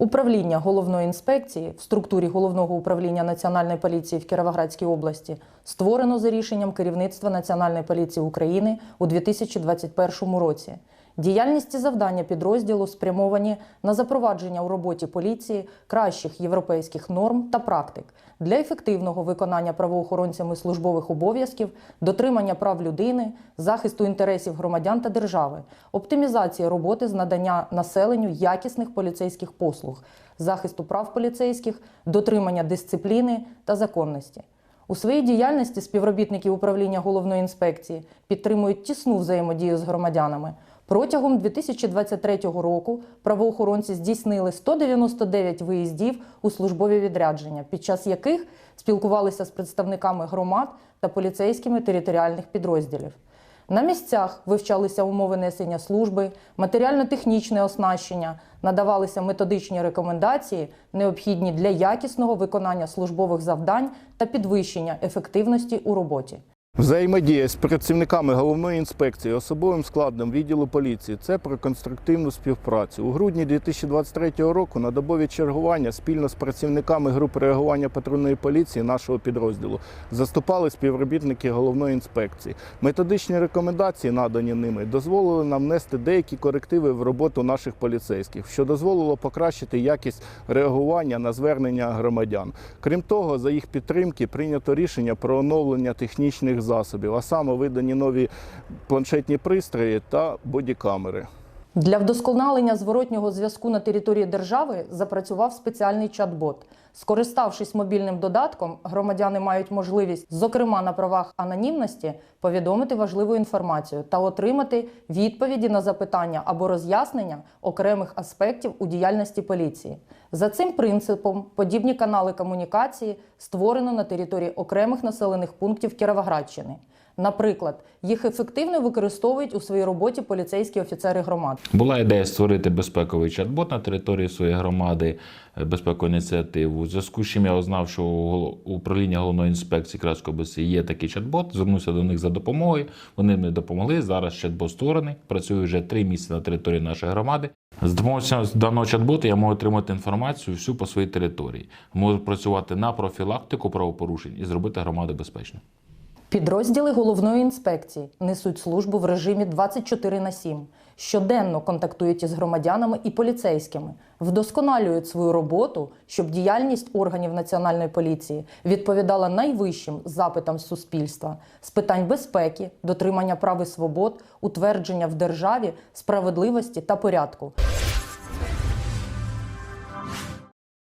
Управління головної інспекції в структурі головного управління Національної поліції в Кіровоградській області створено за рішенням керівництва Національної поліції України у 2021 році. Діяльність і завдання підрозділу спрямовані на запровадження у роботі поліції кращих європейських норм та практик для ефективного виконання правоохоронцями службових обов'язків, дотримання прав людини, захисту інтересів громадян та держави, оптимізації роботи з надання населенню якісних поліцейських послуг, захисту прав поліцейських, дотримання дисципліни та законності. У своїй діяльності співробітники управління головної інспекції підтримують тісну взаємодію з громадянами. Протягом 2023 року правоохоронці здійснили 199 виїздів у службові відрядження, під час яких спілкувалися з представниками громад та поліцейськими територіальних підрозділів. На місцях вивчалися умови несення служби, матеріально-технічне оснащення, надавалися методичні рекомендації, необхідні для якісного виконання службових завдань та підвищення ефективності у роботі. Взаємодія з працівниками головної інспекції, особовим складом відділу поліції це про конструктивну співпрацю. У грудні 2023 року на добові чергування спільно з працівниками групи реагування патрульної поліції нашого підрозділу заступали співробітники головної інспекції. Методичні рекомендації, надані ними, дозволили нам внести деякі корективи в роботу наших поліцейських, що дозволило покращити якість реагування на звернення громадян. Крім того, за їх підтримки прийнято рішення про оновлення технічних засобів, а саме видані нові планшетні пристрої та бодікамери. Для вдосконалення зворотнього зв'язку на території держави запрацював спеціальний чат-бот. Скориставшись мобільним додатком, громадяни мають можливість, зокрема на правах анонімності, повідомити важливу інформацію та отримати відповіді на запитання або роз'яснення окремих аспектів у діяльності поліції. За цим принципом подібні канали комунікації створено на території окремих населених пунктів Кіровоградщини. Наприклад, їх ефективно використовують у своїй роботі поліцейські офіцери громад. Була ідея створити безпековий чат-бот на території своєї громади, е, безпекову ініціативу. У зв'язку з чим я узнав, що у управління головної інспекції Кравської області є такий чат-бот. Звернувся до них за допомогою. Вони мені допомогли. Зараз чат-бот створений. Працює вже три місяці на території нашої громади. З допомогою даного чат-боту я можу отримати інформацію всю по своїй території. Можу працювати на профілактику правопорушень і зробити громаду безпечною. Підрозділи головної інспекції несуть службу в режимі 24 на 7, щоденно контактують із громадянами і поліцейськими, вдосконалюють свою роботу, щоб діяльність органів національної поліції відповідала найвищим запитам суспільства. З питань безпеки, дотримання прав і свобод, утвердження в державі справедливості та порядку.